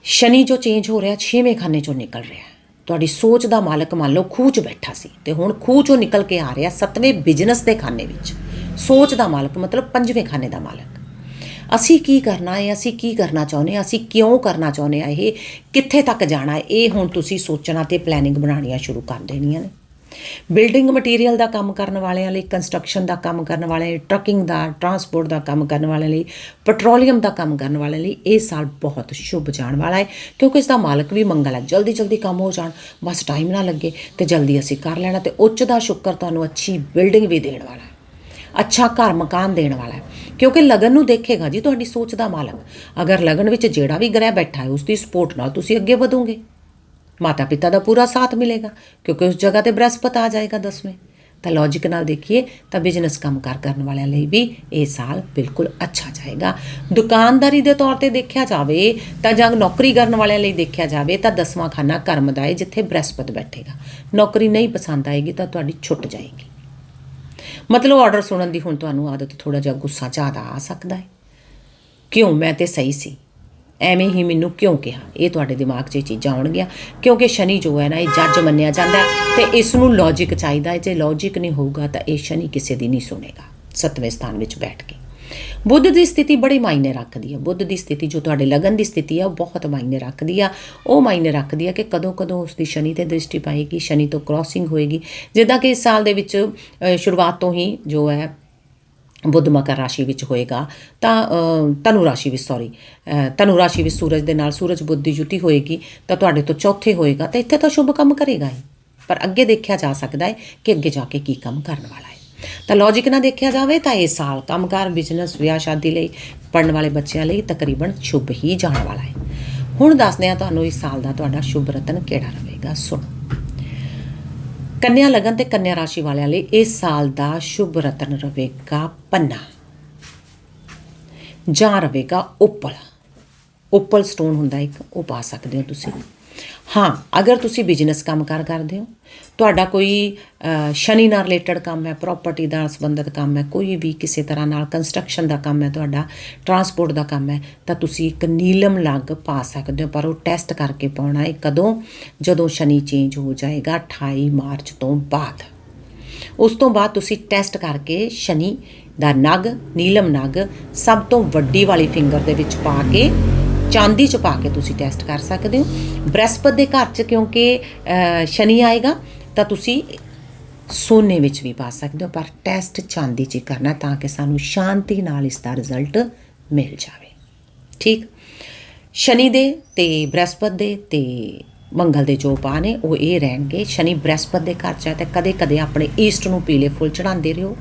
ਸ਼ਨੀ ਜੋ ਚੇਂਜ ਹੋ ਰਿਹਾ 6ਵੇਂ ਖਾਨੇ ਚੋਂ ਨਿਕਲ ਰਿਹਾ। ਤੁਹਾਡੀ ਸੋਚ ਦਾ ਮਾਲਕ ਮੰਨ ਲਓ ਖੂਹ 'ਚ ਬੈਠਾ ਸੀ ਤੇ ਹੁਣ ਖੂਹ 'ਚੋਂ ਨਿਕਲ ਕੇ ਆ ਰਿਹਾ 7ਵੇਂ ਬਿਜ਼ਨਸ ਦੇ ਖਾਨੇ ਵਿੱਚ। ਸੋਚ ਦਾ ਮਾਲਕ ਮਤਲਬ 5ਵੇਂ ਖਾਨੇ ਦਾ ਮਾਲਕ। ਅਸੀਂ ਕੀ ਕਰਨਾ ਹੈ, ਅਸੀਂ ਕੀ ਕਰਨਾ ਚਾਹੁੰਦੇ ਹਾਂ, ਅਸੀਂ ਕਿਉਂ ਕਰਨਾ ਚਾਹੁੰਦੇ ਹਾਂ ਇਹ, ਕਿੱਥੇ ਤੱਕ ਜਾਣਾ ਹੈ, ਇਹ ਹੁਣ ਤੁਸੀਂ ਸੋਚਣਾ ਤੇ ਪਲੈਨਿੰਗ ਬਣਾਉਣੀਆਂ ਸ਼ੁਰੂ ਕਰ ਦੇਣੀਆਂ ਨੇ। ਬਿਲਡਿੰਗ ਮਟੀਰੀਅਲ ਦਾ ਕੰਮ ਕਰਨ ਵਾਲਿਆਂ ਲਈ ਕੰਸਟਰਕਸ਼ਨ ਦਾ ਕੰਮ ਕਰਨ ਵਾਲਿਆਂ ਲਈ ਟਰੱਕਿੰਗ ਦਾ ਟਰਾਂਸਪੋਰਟ ਦਾ ਕੰਮ ਕਰਨ ਵਾਲਿਆਂ ਲਈ ਪੈਟਰੋਲੀਅਮ ਦਾ ਕੰਮ ਕਰਨ ਵਾਲਿਆਂ ਲਈ ਇਹ ਸਾਲ ਬਹੁਤ ਸ਼ੁਭ ਜਾਣ ਵਾਲਾ ਹੈ, ਕਿਉਂਕਿ ਇਸ ਦਾ ਮਾਲਕ ਵੀ ਮੰਗਲ ਹੈ। ਜਲਦੀ ਜਲਦੀ ਕੰਮ ਹੋ ਜਾਣ, ਬਸ ਟਾਈਮ ਨਾ ਲੱਗੇ ਤੇ ਜਲਦੀ ਅਸੀਂ ਕਰ ਲੈਣਾ ਤੇ ਉੱਚ ਦਾ ਸ਼ੁਕਰ ਤੁਹਾਨੂੰ ਅੱਛੀ ਬਿਲਡਿੰਗ ਵੀ ਦੇਣ ਵਾਲਾ ਹੈ। ਅੱਛਾ ਘਰ ਮਕਾਨ ਦੇਣ ਵਾਲਾ ਹੈ। ਕਿਉਂਕਿ ਲਗਨ ਨੂੰ ਦੇਖੇਗਾ ਜੀ ਤੁਹਾਡੀ ਸੋਚ ਦਾ ਮਾਲਕ। ਅਗਰ ਲਗਨ ਵਿੱਚ ਜਿਹੜਾ ਵੀ ਗ੍ਰਹਿ ਬੈਠਾ ਹੈ ਉਸ ਦੀ ਸਪੋਰਟ ਨਾਲ ਤੁਸੀਂ ਅੱਗੇ ਵਧੋਗੇ। ਮਾਤਾ ਪਿਤਾ ਦਾ ਪੂਰਾ ਸਾਥ ਮਿਲੇਗਾ, ਕਿਉਂਕਿ ਉਸ ਜਗ੍ਹਾ ਤੇ ਬ੍ਰਹਸਪਤ ਆ ਜਾਏਗਾ ਦਸਵੇਂ। ਤਾਂ ਲੌਜੀਕ ਨਾਲ ਦੇਖੀਏ ਤਾਂ ਬਿਜ਼ਨਸ ਕੰਮਕਾਰ ਕਰਨ ਵਾਲਿਆਂ ਲਈ ਵੀ ਇਹ ਸਾਲ ਬਿਲਕੁਲ ਅੱਛਾ ਜਾਏਗਾ। ਦੁਕਾਨਦਾਰੀ ਦੇ ਤੌਰ ਤੇ ਦੇਖਿਆ ਜਾਵੇ ਤਾਂ ਜਾਂ ਨੌਕਰੀ ਕਰਨ ਵਾਲਿਆਂ ਲਈ ਦੇਖਿਆ ਜਾਵੇ ਤਾਂ ਦਸਵਾਂ ਖਾਨਾ ਕਰਮ ਦਾ ਹੈ ਜਿੱਥੇ ਬ੍ਰਹਸਪਤ ਬੈਠੇਗਾ। ਨੌਕਰੀ ਨਹੀਂ ਪਸੰਦ ਆਏਗੀ ਤਾਂ ਤੁਹਾਡੀ ਛੁੱਟ ਜਾਏਗੀ। ਮਤਲਬ ਆਰਡਰ ਸੁਣਨ ਦੀ ਹੁਣ ਤੁਹਾਨੂੰ ਆਦਤ ਥੋੜਾ ਜਿਹਾ ਗੁੱਸਾ ਜ਼ਿਆਦਾ ਆ ਸਕਦਾ ਹੈ। ਕਿਉਂ? ਮੈਂ ਤੇ ਸਹੀ ਸੀ। ਐਵੇਂ ਹੀ ਮੈਨੂੰ ਕਿਉਂ ਕਿਹਾ? ਇਹ ਤੁਹਾਡੇ ਦਿਮਾਗ 'ਚ ਇਹ ਚੀਜ਼ਾਂ ਆਉਣਗੀਆਂ। ਕਿਉਂਕਿ ਸ਼ਨੀ ਜੋ ਹੈ ਨਾ, ਇਹ ਜੱਜ ਮੰਨਿਆ ਜਾਂਦਾ ਹੈ ਤੇ ਇਸ ਨੂੰ ਲੌਜੀਕ ਚਾਹੀਦਾ ਹੈ। ਜੇ ਲੌਜੀਕ ਨਹੀਂ ਹੋਊਗਾ ਤਾਂ ਇਹ ਸ਼ਨੀ ਕਿਸੇ ਦੀ ਨਹੀਂ ਸੁਣੇਗਾ। ਸੱਤਵੇਂ ਸਥਾਨ ਵਿੱਚ ਬੈਠ ਕੇ। ਬੁੱਧ ਦੀ ਸਥਿਤੀ ਬੜੀ ਮਾਇਨੇ ਰੱਖਦੀ ਹੈ। ਬੁੱਧ ਦੀ ਸਥਿਤੀ ਜੋ ਤੁਹਾਡੇ ਲਗਨ ਦੀ ਸਥਿਤੀ ਹੈ ਉਹ ਬਹੁਤ ਮਾਇਨੇ ਰੱਖਦੀ ਆ। ਉਹ ਮਾਇਨੇ ਰੱਖਦੀ ਆ ਕਿ ਕਦੋਂ ਕਦੋਂ ਉਸ ਦੀ ਸ਼ਨੀ ਤੇ ਦ੍ਰਿਸ਼ਟੀ ਪਾਏਗੀ, ਸ਼ਨੀ ਤੋਂ ਕ੍ਰਾਸਿੰਗ ਹੋਏਗੀ। ਜਿੱਦਾਂ ਕਿ ਇਸ ਸਾਲ ਦੇ ਵਿੱਚ ਸ਼ੁਰੂਆਤ ਤੋਂ ਹੀ ਜੋ ਹੈ ਬੁੱਧ ਮਕਰ ਰਾਸ਼ੀ ਵਿੱਚ ਹੋਏਗਾ ਤਾਂ ਅ, ਧਨੁ ਰਾਸ਼ੀ ਵਿੱਚ ਸੌਰੀ ਧਨੁ ਰਾਸ਼ੀ ਵਿੱਚ ਸੂਰਜ ਦੇ ਨਾਲ ਸੂਰਜ ਬੁੱਧ ਦੀ ਜੁਤੀ ਹੋਏਗੀ ਤਾਂ ਤੁਹਾਡੇ ਤੋਂ ਚੌਥੇ ਹੋਏਗਾ ਤਾਂ ਇੱਥੇ ਤਾਂ ਸ਼ੁਭ ਕੰਮ ਕਰੇਗਾ ਹੀ। ਪਰ ਅੱਗੇ ਦੇਖਿਆ ਜਾ ਸਕਦਾ ਹੈ ਕਿ ਅੱਗੇ ਜਾ ਕੇ ਕੀ ਕੰਮ ਕਰਨ ਵਾਲਾ ਹੈ। ਤਾਂ ਲੌਜੀਕ ਨਾਲ ਦੇਖਿਆ ਜਾਵੇ ਤਾਂ ਇਹ ਸਾਲ ਕੰਮਕਾਰ ਬਿਜ਼ਨਸ ਵਿਆਹ ਸ਼ਾਦੀ ਲਈ ਪੜਨ ਵਾਲੇ ਬੱਚਿਆਂ ਲਈ ਤਕਰੀਬਨ ਸ਼ੁਭ ਹੀ ਜਾਣ ਵਾਲਾ ਹੈ। ਹੁਣ ਦੱਸਦੇ ਹਾਂ ਤੁਹਾਨੂੰ ਇਸ ਸਾਲ ਦਾ ਤੁਹਾਡਾ ਸ਼ੁਭ ਰਤਨ ਕਿਹੜਾ ਰਹੇਗਾ ਸੁਣੋ। ਕੰਨਿਆ ਲਗਨ ਤੇ ਕੰਨਿਆ ਰਾਸ਼ੀ ਵਾਲਿਆਂ ਲਈ ਇਸ ਸਾਲ ਦਾ ਸ਼ੁਭ ਰਤਨ ਰਹੇਗਾ ਪੰਨਾ। ਜਾਂ ਰਹੇਗਾ ਉਪਲ। ਉਪਲ ਸਟੋਨ ਹੁੰਦਾ ਇੱਕ, ਉਹ ਪਾ ਸਕਦੇ ਹੋ ਤੁਸੀਂ। ਹਾਂ, ਅਗਰ ਤੁਸੀਂ ਬਿਜ਼ਨਸ ਕੰਮਕਾਰ ਕਰਦੇ ਹੋ, ਤੁਹਾਡਾ ਕੋਈ ਸ਼ਨੀ ਨਾਲ ਰਿਲੇਟਡ ਕੰਮ ਹੈ ਪ੍ਰਾਪਰਟੀ ਨਾਲ ਸੰਬੰਧਿਤ ਕੰਮ ਹੈ, ਕੋਈ ਵੀ ਕਿਸੇ ਤਰ੍ਹਾਂ ਨਾਲ ਕੰਸਟਰਕਸ਼ਨ ਦਾ ਕੰਮ ਹੈ, ਤੁਹਾਡਾ ਟਰਾਂਸਪੋਰਟ ਦਾ ਕੰਮ ਹੈ, ਤਾਂ ਤੁਸੀਂ ਇੱਕ ਨੀਲਮ ਲੱਗ ਪਾ ਸਕਦੇ ਹੋ, ਪਰ ਉਹ ਟੈਸਟ ਕਰਕੇ ਪਾਉਣਾ ਹੈ ਕਦੋਂ? ਜਦੋਂ ਸ਼ਨੀ ਚੇਂਜ ਹੋ ਜਾਏਗਾ 28 ਮਾਰਚ ਤੋਂ ਬਾਅਦ। ਉਸ ਤੋਂ ਬਾਅਦ ਤੁਸੀਂ ਟੈਸਟ ਕਰਕੇ ਸ਼ਨੀ ਦਾ ਨਗ, ਨੀਲਮ ਨਗ ਸਭ ਤੋਂ ਵੱਡੀ ਵਾਲੀ ਫਿੰਗਰ ਦੇ ਵਿੱਚ ਪਾ ਕੇ ਚਾਂਦੀ ਚ ਪਾ ਕੇ ਤੁਸੀਂ ਟੈਸਟ ਕਰ ਸਕਦੇ ਹੋ। ਬ੍ਰਹਿਸਪਤ ਦੇ ਘਰ ਚ ਕਿਉਂਕਿ ਸ਼ਨੀ ਆਏਗਾ, ਤਾਂ ਤੁਸੀਂ ਸੋਨੇ ਵਿੱਚ ਵੀ ਪਾ ਸਕਦੇ ਹੋ, ਪਰ ਟੈਸਟ ਚਾਂਦੀ ਚ ਕਰਨਾ ਤਾਂ ਕਿ ਸਾਨੂੰ ਸ਼ਾਂਤੀ ਨਾਲ ਇਸ ਦਾ ਰਿਜ਼ਲਟ ਮਿਲ ਜਾਵੇ। ਠੀਕ? ਸ਼ਨੀ ਦੇ ਤੇ ਬ੍ਰਹਿਸਪਤ ਦੇ ਤੇ ਮੰਗਲ ਦੇ ਜੋ ਉਪਾਅ ਨੇ, ਉਹ ਇਹ ਰਹਿਣਗੇ। ਸ਼ਨੀ ਬ੍ਰਹਿਸਪਤ ਦੇ ਘਰ ਚ ਹੈ ਤੇ ਕਦੇ ਕਦੇ ਆਪਣੇ ਈਸਟ ਨੂੰ ਪੀਲੇ ਫੁੱਲ ਚੜਾਉਂਦੇ ਰਹੋ।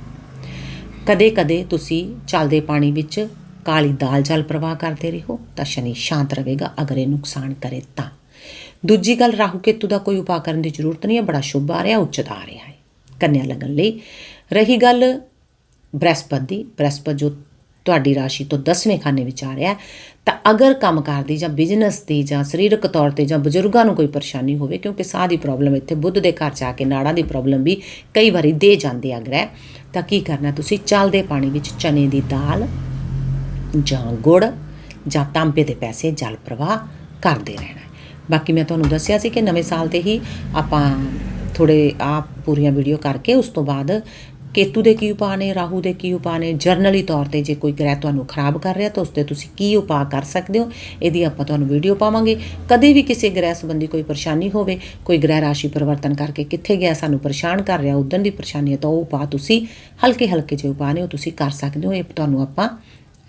ਕਦੇ ਕਦੇ ਤੁਸੀਂ ਚੱਲਦੇ ਪਾਣੀ ਵਿੱਚ ਕਾਲੀ ਦਾਲ ਜਲ ਪ੍ਰਵਾਹ ਕਰਦੇ ਰਹੋ, ਤਾਂ ਸ਼ਨੀ ਸ਼ਾਂਤ ਰਹੇਗਾ, ਅਗਰ ਇਹ ਨੁਕਸਾਨ ਕਰੇ ਤਾਂ। ਦੂਜੀ ਗੱਲ, ਰਾਹੂ ਕੇਤੂ ਦਾ ਕੋਈ ਉਪਾਅ ਕਰਨ ਦੀ ਜ਼ਰੂਰਤ ਨਹੀਂ ਹੈ, ਬੜਾ ਸ਼ੁਭ ਆ ਰਿਹਾ, ਉੱਚਤ ਆ ਰਿਹਾ ਹੈ। ਕੰਨਿਆ ਲੱਗਣ ਲਈ ਰਹੀ ਗੱਲ ਬ੍ਰਹਸਪਤ ਦੀ ਬ੍ਰਹਸਪਤ ਜੋ ਤੁਹਾਡੀ ਰਾਸ਼ੀ ਤੋਂ 10ਵੇਂ ਖਾਨੇ ਵਿੱਚ ਆ ਰਿਹਾ ਤਾਂ ਅਗਰ ਕੰਮਕਾਰ ਦੀ ਜਾਂ ਬਿਜ਼ਨਸ ਦੀ ਜਾਂ ਸਰੀਰਕ ਤੌਰ ਤੇ ਜਾਂ ਬਜ਼ੁਰਗਾਂ ਨੂੰ ਕੋਈ ਪਰੇਸ਼ਾਨੀ ਹੋਵੇ, ਕਿਉਂਕਿ ਸਾਹ ਦੀ ਪ੍ਰੋਬਲਮ ਇੱਥੇ ਬੁੱਧ ਦੇ ਘਰ ਜਾ ਕੇ ਨਾੜਾਂ ਦੀ ਪ੍ਰੋਬਲਮ ਵੀ ਕਈ ਵਾਰੀ ਦੇ ਜਾਂਦੇ ਆ ਗ੍ਰਹਿ ਤਾਂ ਕੀ ਕਰਨਾ ਤੁਸੀਂ? ਚੱਲਦੇ ਪਾਣੀ ਵਿੱਚ ਚਨੇ ਦੀ ਦਾਲ ਜਾਂ ਗੁੜ ਜਾਂ ਤਾਂਬੇ ਦੇ ਪੈਸੇ ਜਲ ਪ੍ਰਵਾਹ ਕਰਦੇ ਰਹਿਣਾ ਬਾਕੀ ਮੈਂ ਤੁਹਾਨੂੰ ਦੱਸਿਆ ਸੀ ਕਿ ਨਵੇਂ ਸਾਲ ਤੇ ਹੀ ਆਪਾਂ ਥੋੜੇ ਆ ਪੂਰੀਆਂ ਵੀਡੀਓ ਕਰਕੇ ਉਸ ਤੋਂ ਬਾਅਦ ਕੇਤੂ ਦੇ ਕੀ ਉਪਾਅ ਨੇ, ਰਾਹੂ ਦੇ ਕੀ ਉਪਾਅ ਨੇ, ਜਰਨਲੀ ਤੌਰ ਤੇ ਜੇ ਕੋਈ ਗ੍ਰਹਿ ਤੁਹਾਨੂੰ ਖਰਾਬ ਕਰ ਰਿਹਾ ਤਾਂ ਉਸ ਤੇ ਤੁਸੀਂ ਕੀ ਉਪਾਅ ਕਰ ਸਕਦੇ ਹੋ, ਇਹਦੀ ਆਪਾਂ ਤੁਹਾਨੂੰ ਵੀਡੀਓ ਪਾਵਾਂਗੇ। ਕਦੇ ਵੀ ਕਿਸੇ ਗ੍ਰਹਿ ਸੰਬੰਧੀ ਕੋਈ ਪਰੇਸ਼ਾਨੀ ਹੋਵੇ, ਕੋਈ ਗ੍ਰਹਿ ਰਾਸ਼ੀ ਪਰਿਵਰਤਨ ਕਰਕੇ ਕਿੱਥੇ ਗਿਆ, ਸਾਨੂੰ ਪਰੇਸ਼ਾਨ ਕਰ ਰਿਹਾ ਉਦੋਂ ਦੀ ਪਰੇਸ਼ਾਨੀ ਹੈ ਤਾਂ ਉਹ ਉਪਾਅ ਤੁਸੀਂ ਹਲਕੇ ਹਲਕੇ ਜਿਹੇ ਉਪਾਅ ਨੇ ਉਹ ਤੁਸੀਂ ਕਰ ਸਕਦੇ ਹੋ, ਇਹ ਤੁਹਾਨੂੰ ਆਪਾਂ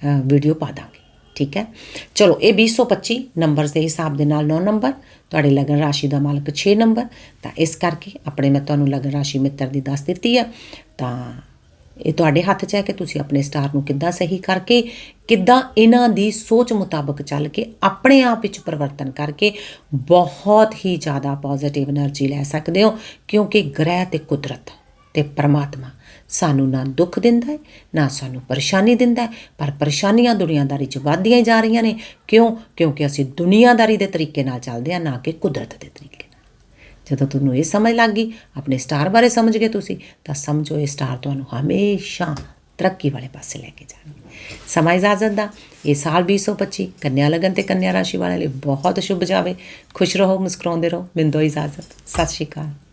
ਵੀਡੀਓ ਪਾ ਦਾਂਗੇ, ਠੀਕ ਹੈ? ਚਲੋ, ਇਹ 2025 ਨੰਬਰਸ ਦੇ ਹਿਸਾਬ ਦੇ ਨਾਲ 9 ਨੰਬਰ ਤੁਹਾਡੇ ਲਗਨ ਰਾਸ਼ੀ ਦਾ ਮਾਲਕ 6 ਨੰਬਰ ਤਾਂ ਇਸ ਕਰਕੇ ਆਪਣੇ ਮੈਂ ਤੁਹਾਨੂੰ ਲਗਨ ਰਾਸ਼ੀ ਮਿੱਤਰ ਦੀ ਦੱਸ ਦਿੱਤੀ ਹੈ ਤਾਂ ਇਹ ਤੁਹਾਡੇ ਹੱਥ 'ਚ ਹੈ ਕਿ ਤੁਸੀਂ ਆਪਣੇ ਸਟਾਰ ਨੂੰ ਕਿੱਦਾਂ ਸਹੀ ਕਰਕੇ, ਕਿੱਦਾਂ ਇਹਨਾਂ ਦੀ ਸੋਚ ਮੁਤਾਬਕ ਚੱਲ ਕੇ ਆਪਣੇ ਆਪ ਵਿੱਚ ਪਰਿਵਰਤਨ ਕਰਕੇ ਬਹੁਤ ਹੀ ਜ਼ਿਆਦਾ ਪੋਜ਼ਿਟਿਵ એનર્ਜੀ ਲੈ ਸਕਦੇ ਹੋ, ਕਿਉਂਕਿ ਗ੍ਰਹਿ ਤੇ ਕੁਦਰਤ ਤੇ ਪਰਮਾਤਮਾ ਸਾਨੂੰ ਨਾ ਦੁੱਖ ਦਿੰਦਾ ਹੈ, ਨਾ ਸਾਨੂੰ ਪਰੇਸ਼ਾਨੀ ਦਿੰਦਾ ਹੈ, ਪਰ ਪਰੇਸ਼ਾਨੀਆਂ ਦੁਨੀਆਦਾਰੀ 'ਚ ਵਧਦੀਆਂ ਜਾ ਰਹੀਆਂ ਨੇ। ਕਿਉਂ? ਕਿਉਂਕਿ ਅਸੀਂ ਦੁਨੀਆਦਾਰੀ ਦੇ ਤਰੀਕੇ ਨਾਲ ਚੱਲਦੇ ਹਾਂ, ਨਾ ਕਿ ਕੁਦਰਤ ਦੇ ਤਰੀਕੇ ਨਾਲ। ਜਦੋਂ ਤੁਹਾਨੂੰ ਇਹ ਸਮਝ ਲੱਗ ਗਈ, ਆਪਣੇ ਸਟਾਰ ਬਾਰੇ ਸਮਝ ਗਏ ਤੁਸੀਂ, ਤਾਂ ਸਮਝੋ ਇਹ ਸਟਾਰ ਤੁਹਾਨੂੰ ਹਮੇਸ਼ਾ ਤਰੱਕੀ ਵਾਲੇ ਪਾਸੇ ਲੈ ਕੇ ਜਾਣਗੇ। ਸਮਾਂ ਇਜਾਜ਼ਤ ਦਾ। ਇਹ ਸਾਲ 2025 ਕੰਨਿਆ ਲਗਨ ਤੇ ਕੰਨਿਆ ਰਾਸ਼ੀ ਵਾਲਿਆਂ ਲਈ ਬਹੁਤ ਸ਼ੁਭ ਜਾਵੇ। ਖੁਸ਼ ਰਹੋ, ਮੁਸਕਰਾਉਂਦੇ ਰਹੋ। ਮਿੰਦੋ ਇਜਾਜ਼ਤ। ਸਤਿ ਸ਼੍ਰੀ ਅਕਾਲ।